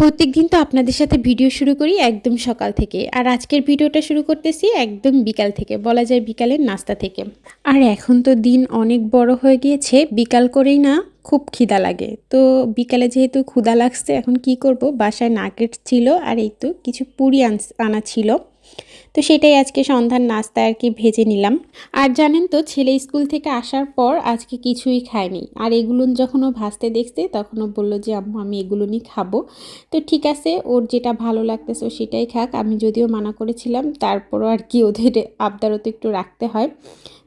প্রত্যেক দিন তো আপনাদের সাথে ভিডিও শুরু করি একদম সকাল থেকে। আর আজকের ভিডিওটা শুরু করতেছি একদম বিকাল থেকে, বলা যায় বিকালের নাস্তা থেকে। আর এখন তো দিন অনেক বড় হয়ে গিয়েছে, বিকাল করেই না খুব খিদা লাগে। তো বিকালে যেহেতু ক্ষুদা লাগছে, এখন কি করব? বাসায় নাকেট ছিল আর এই তো কিছু পুরি আনা ছিল। তো সেটাই আজকে সন্ধ্যার নাস্তা আর কি ভেজে নিলাম। আর জানেন তো, ছেলে স্কুল থেকে আসার পর আজকে কিছুই খায়নি। আর এগুলো যখন ও ভাজতে দেখছে, তখন ও বলল যে, আম্মু, আমি এগুলো নিয়ে খাব। তো ঠিক আছে, ওর যেটা ভালো লাগতেছে ও সেটাই খাক। আমি যদিও মানা করেছিলাম, তারপরও আর কি ওদের আবদারও তো একটু রাখতে হয়।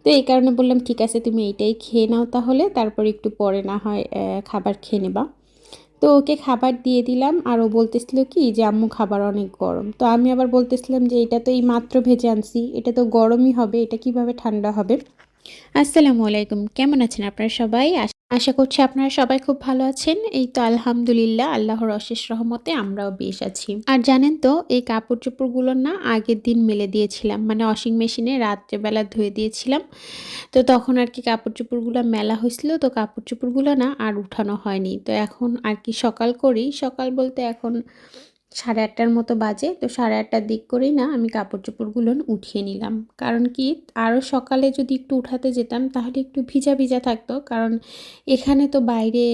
তো এই কারণে বললাম, ঠিক আছে, তুমি এইটাই খেয়ে নাও তাহলে, তারপর একটু পরে না হয় খাবার খেয়ে নেবা। তো ওকে খাবার দিয়ে দিলাম আর ও বলতেছিল কি যে, আম্মু, খাবার অনেক গরম। তো আমি আবার বলতেছিলাম যে, এটা তো এই মাত্র ভেজে আনছি, এটা তো গরমই হবে, এটা কীভাবে ঠান্ডা হবে? আসসালামু আলাইকুম, কেমন আছেন আপনারা সবাই? আশ- করছি আপনারা সবাই খুব ভালো আছেন। এই তো আলহামদুলিল্লাহ, আল্লাহর অশেষ রহমতে আমরাও বেশ আছি। আর জানেন তো, এই কাপড় চোপড়গুলো না আগের দিন মেলে দিয়েছিলাম মানে ওয়াশিং মেশিনে রাত্রেবেলা ধুয়ে দিয়েছিলাম। তো তখন আর কি কাপড় চোপড়গুলো মেলা হয়েছিল, তো কাপড় চোপড়গুলো না আর উঠানো হয়নি। তো এখন আর কি সকাল করেই সকাল বলতে এখন সাড়ে আটটার মতো বাজে, তো সাড়ে আটটার দিক করেই না আমি কাপড় চোপড়গুলো উঠিয়ে নিলাম। কারণ কি, আরও সকালে যদি একটু উঠাতে যেতাম, তাহলে একটু ভিজা ভিজা থাকতো। কারণ এখানে তো বাইরে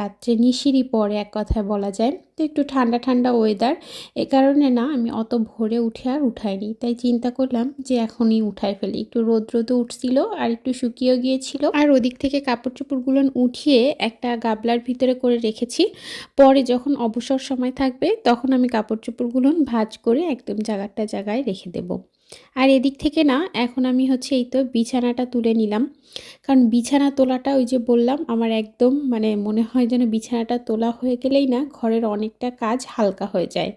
রাত্রে নিশিরই পরে এক কথায় বলা যায়। তো একটু ঠান্ডা ঠান্ডা ওয়েদার এ কারণে না, আমি অত ভোরে উঠে আর উঠাইনি। তাই চিন্তা করলাম যে এখনই উঠাই ফেলি। একটু রোদ রোদও উঠছিল আর একটু শুকিয়েও গিয়েছিল। আর ওদিক থেকে কাপড় চোপড়গুলো উঠিয়ে একটা গাবলার ভিতরে করে রেখেছি। পরে যখন অবসর সময় থাকবে, তখন আমি কাপড় চোপড়গুলো ভাঁজ করে একদম জায়গাটা জায়গায় রেখে দেব। আর এদিক থেকে না, এখন আমি হচ্ছে এই তো বিছানাটা তুলে নিলাম। কারণ বিছানা তোলাটা ওই যে বললাম, আমার একদম মানে মনে হয় যেন বিছানাটা তোলা হয়ে গেলেই না ঘরের অনেকটা কাজ হালকা হয়ে যায়।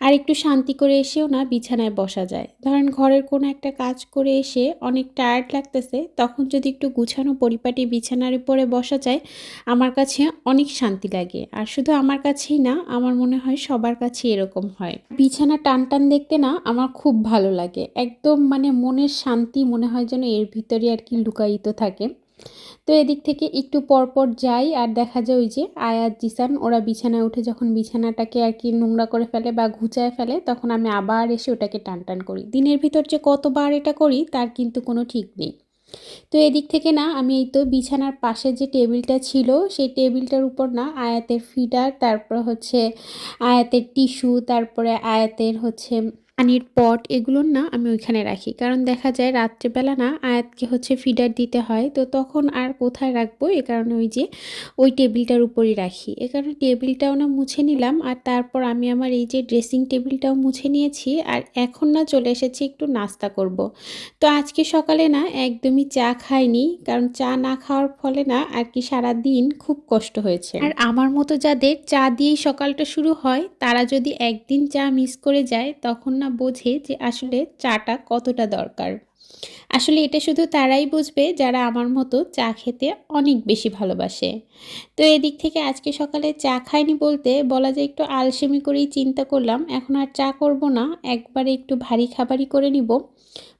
আর একটু শান্তি করে এসেও না বিছানায় বসা যায়। ধরেন ঘরের কোনো একটা কাজ করে এসে অনেক টায়ার্ড লাগতেছে, তখন যদি একটু গুছানো পরিপাটি বিছানার উপরে বসা যায়, আমার কাছে অনেক শান্তি লাগে। আর শুধু আমার কাছেই না, আমার মনে হয় সবার কাছে এরকম হয়। বিছানা টান টান দেখতে না আমার খুব ভালো লাগে। একদম মানে মনের শান্তি মনে হয় যেন এর ভিতরে আর কি লুকায়িত থাকে। তো এদিক থেকে একটু পরপর যাই আর দেখা যায় ওই যে আয়াত, জিসান, ওরা বিছানায় উঠে যখন বিছানাটাকে আর কি নোংরা করে ফেলে বা ঘুচায় ফেলে, তখন আমি আবার এসে ওটাকে টান টান করি। দিনের ভিতর যে কতবার এটা করি, তার কিন্তু কোনো ঠিক নেই। তো এদিক থেকে না, আমি এই তো বিছানার পাশে যে টেবিলটা ছিল, সেই টেবিলটার উপর না আয়াতের ফিডার, তারপর হচ্ছে আয়াতের টিস্যু, তারপরে আয়াতের হচ্ছে পানির পট এগুলোর না আমি ওইখানে রাখি। কারণ দেখা যায় রাত্রেবেলা না আয়াতকে হচ্ছে ফিডার দিতে হয়, তো তখন আর কোথায় রাখব? এ কারণে ওই যে ওই টেবিলটার উপরই রাখি। এ কারণে টেবিলটাও না মুছে নিলাম আর তারপর আমি আমার এই যে ড্রেসিং টেবিলটাও মুছে নিয়েছি আর এখন না চলে এসেছি একটু নাস্তা করব। তো আজকে সকালে না একদমই চা খাইনি, কারণ চা না খাওয়ার ফলে না আর কি সারা দিন খুব কষ্ট হয়েছে। আর আমার মতো যাদের চা দিয়েই সকালটা শুরু হয়, তারা যদি একদিন চা মিস করে যায়, তখন না বোঝে যে আসলে চাটা কতটা দরকার। আসলে এটা শুধু তারাই বুঝবে যারা আমার মতো চা খেতে অনেক বেশি ভালোবাসে। তো এদিক থেকে আজকে সকালে চা খাইনি বলতে বলা যায় একটু আলসেমি করেই চিন্তা করলাম, এখন আর চা করব না, একবারে একটু ভারী খাবারই করে নিব।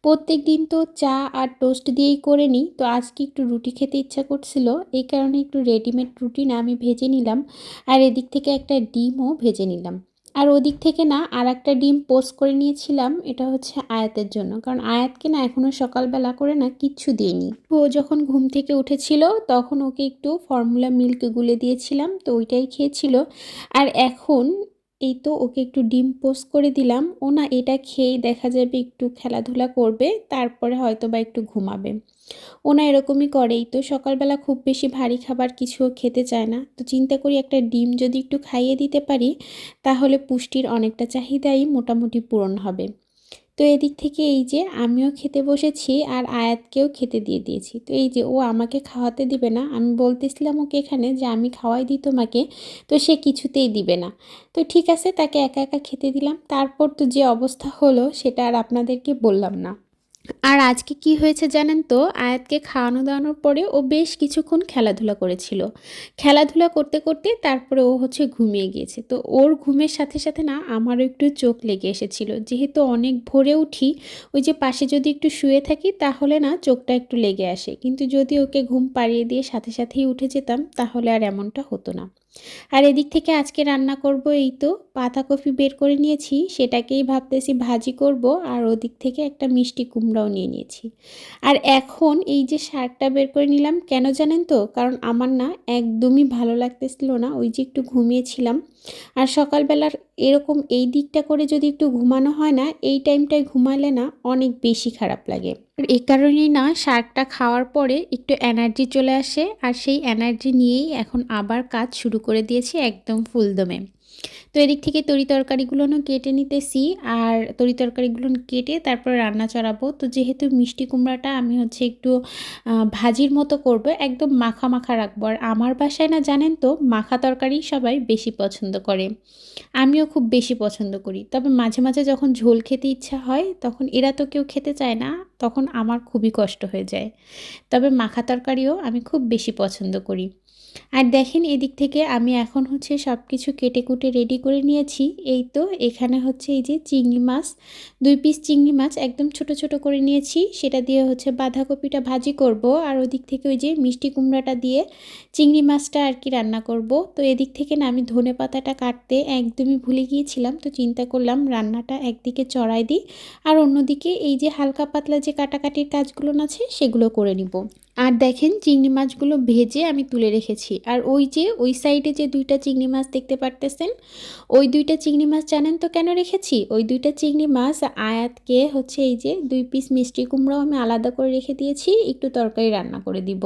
প্রত্যেক দিন তো চা আর টোস্ট দিয়েই করে নিই, তো আজকে একটু রুটি খেতে ইচ্ছা করছিল এই কারণে একটু রেডিমেড রুটি না আমি ভেজে নিলাম, আর এদিক থেকে একটা ডিমও ভেজে নিলাম। আর ওদিক থেকে না আর একটা ডিম পোস্ট করে নিয়েছিলাম, এটা হচ্ছে আয়াতের জন্য। কারণ আয়াতকে না এখনও সকালবেলা করে না কিচ্ছু দিইনি। ও যখন ঘুম থেকে উঠেছিল তখন ওকে একটু ফর্মুলা মিল্ক গুলে দিয়েছিলাম, তো ওইটাই খেয়েছিল। আর এখন এই তো ওকে একটু ডিম পোস্ট করে দিলাম। ও না এটা খেয়েই দেখা যাবে একটু খেলাধুলা করবে, তারপরে হয়তো বা একটু ঘুমাবে। ও না এরকমই করেই। তো সকালবেলা খুব বেশি ভারী খাবার কিছুও খেতে চায় না। তো চিন্তা করি একটা ডিম যদি একটু খাইয়ে দিতে পারি, তাহলে পুষ্টির অনেকটা চাহিদাই মোটামুটি পূরণ হবে। তো এদিক থেকে এই যে আমিও খেতে বসেছি আর আয়াতকেও খেতে দিয়ে দিয়েছি। তো এই যে ও আমাকে খাওয়াতে দিবে না, আমি বলতেছিলাম ওকে এখানে যে আমি খাওয়াই দিই তোমাকে, তো সে কিছুতেই দিবে না। তো ঠিক আছে, তাকে একা একা খেতে দিলাম। তারপর তো যে অবস্থা হলো, সেটা আর আপনাদেরকে বললাম না। আর আজকে কি হয়েছে জানেন তো? আয়াতকে খাওয়ানো দাওয়ানোর পরে ও বেশ কিছুক্ষণ খেলাধুলা করেছিল। খেলাধুলা করতে করতে তারপরে ও হচ্ছে ঘুমিয়ে গিয়েছে। তো ওর ঘুমের সাথে সাথে না আমারও একটু চোখ লেগে এসেছিল। যেহেতু অনেক ভোরে উঠি, ওই যে পাশে যদি একটু শুয়ে থাকি তাহলে না চোখটা একটু লেগে আসে। কিন্তু যদি ওকে ঘুম পাড়িয়ে দিয়ে সাথে সাথেই উঠে যেতাম তাহলে আর এমনটা হতো না। আর এদিক থেকে আজকে রান্না করব এই তো পাতাকপি বের করে নিয়েছি, সেটাকেই ভাবতেছি ভাজি করব, আর ওদিক থেকে একটা মিষ্টি কুমড়াও নিয়ে নিয়েছি। আর এখন এই যে শাকটা বের করে নিলাম, কেন জানেন তো? কারণ আমার না একদমই ভালো লাগতেছিল না, ওই যে একটু ঘুমিয়েছিলাম। আর সকালবেলার এরকম এই দিকটা করে যদি একটু ঘুমানো হয় না, এই টাইমটায় ঘুমালে না অনেক বেশি খারাপ লাগে। এ কারণেই না শাকটা খাওয়ার পরে একটু এনার্জি চলে আসে, আর সেই এনার্জি নিয়েই এখন আবার কাজ শুরু করে দিয়েছি একদম ফুলদমে। তো এদিক থেকে তরি তরকারিগুলোও কেটে নিতেছি আর তরি তরকারিগুলো কেটে তারপর রান্না চড়াবো। তো যেহেতু মিষ্টি কুমড়াটা আমি হচ্ছে একটু ভাজির মতো করব, একদম মাখা মাখা রাখব। আর আমার বাসায় না জানেন তো, মাখা তরকারি সবাই বেশি পছন্দ করে। আমিও খুব বেশি পছন্দ করি। তবে মাঝে মাঝে যখন ঝোল খেতে ইচ্ছা হয়, তখন এরা তো কেউ খেতে চায় না, তখন আমার খুবই কষ্ট হয়ে যায়। তবে মাখা তরকারিও আমি খুব বেশি পছন্দ করি। আর দেখেন এদিক থেকে আমি এখন হচ্ছে সব কিছু কেটে কুটে রেডি করে নিয়েছি। এই তো, এখানে হচ্ছে এই যে চিংড়ি মাছ, দুই পিস চিংড়ি মাছ একদম ছোট ছোট করে নিয়েছি। সেটা দিয়ে হচ্ছে বাঁধাকপিটা ভাজি করব আর ওদিক থেকে ওই যে মিষ্টি কুমড়াটা দিয়ে চিংড়ি মাছটা আর কি রান্না করব। তো এদিক থেকে না আমি ধনে পাতাটা কাটতে একদমই ভুলে গিয়েছিলাম, তো চিন্তা করলাম রান্নাটা একদিকে চড়াই দিই। আর অন্যদিকে এই যে হালকা পাতলা যে কাটাকাটির কাজগুলো আছে সেগুলো করে নিব। আর দেখেন চিংড়ি মাছগুলো ভেজে আমি তুলে রেখেছি। আর ওই যে, ওই সাইডে যে দুইটা চিংড়ি মাছ দেখতে পারতেছেন, ওই দুইটা চিংড়ি মাছ জানেন তো কেন রেখেছি? ওই দুইটা চিংড়ি মাছ আয়াতকে হচ্ছে এই যে দুই পিস মিষ্টি কুমড়াও আমি আলাদা করে রেখে দিয়েছি, একটু তরকারি রান্না করে দিব।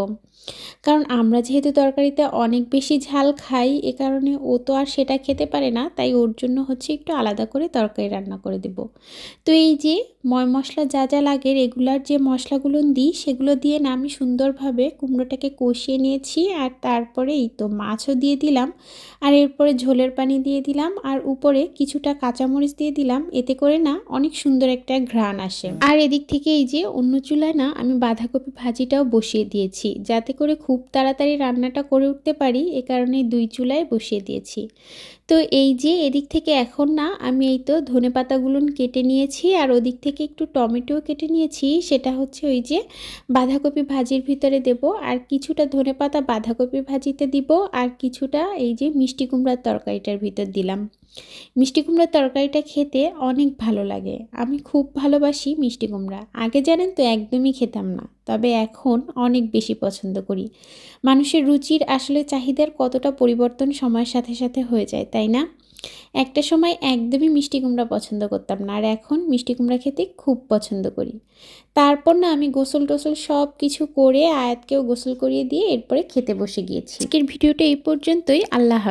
কারণ আমরা যেহেতু তরকারিতে অনেক বেশি ঝাল খাই, এ কারণে ও তো আর সেটা খেতে পারে না, তাই ওর জন্য হচ্ছে একটু আলাদা করে তরকারি রান্না করে দেব। তো এই যে, ময় মশলা যা যা লাগে, রেগুলার যে মশলাগুলো দিই, সেগুলো দিয়ে না আমি সুন্দরভাবে কুমড়োটাকে কষিয়ে নিয়েছি আর তারপরে এই তো মাছও দিয়ে দিলাম। আর এরপরে ঝোলের পানি দিয়ে দিলাম আর উপরে কিছুটা কাঁচামরিচ দিয়ে দিলাম। এতে করে না অনেক সুন্দর একটা ঘ্রাণ আসে। আর এদিক থেকে এই যে অন্য চুলায় না আমি বাঁধাকপি ভাজিটাও বসিয়ে দিয়েছি যাতে করে খুব তাড়াতাড়ি রান্নাটা করে উঠতে পারি। এ কারণে দুই চুলায় বসিয়ে দিয়েছি। তো এই যে এদিক থেকে এখন না, আমি এই তো ধনে পাতাগুলো কেটে নিয়েছি আর ওদিক থেকে একটু টমেটো কেটে নিয়েছি। সেটা হচ্ছে ওই যে বাঁধাকপি ভাজির ভিতরে দেব আর কিছুটা ধনে পাতা বাঁধাকপি ভাজিতে দিব আর কিছুটা এই যে মিষ্টি কুমড়ার তরকারিটার ভিতর দিলাম। মিষ্টি কুমড়ার তরকারিটা খেতে অনেক ভালো লাগে। আমি খুব ভালোবাসি মিষ্টি কুমড়া। আগে জানেন তো, একদমই খেতাম না। তবে এখন অনেক বেশি পছন্দ করি। মানুষের রুচির আসলে চাহিদার কতটা পরিবর্তন সময়ের সাথে সাথে হয়ে যায়, তাই না? একটা সময় একদমই মিষ্টি কুমড়া পছন্দ করতাম না, আর এখন মিষ্টি কুমড়া খেতে খুব পছন্দ করি। তারপর না, আমি গোসল টোসল সব কিছু করে আয়াতকেও গোসল করিয়ে দিয়ে এরপরে খেতে বসে গিয়েছি। আজকের ভিডিওটা এই পর্যন্তই। আল্লাহ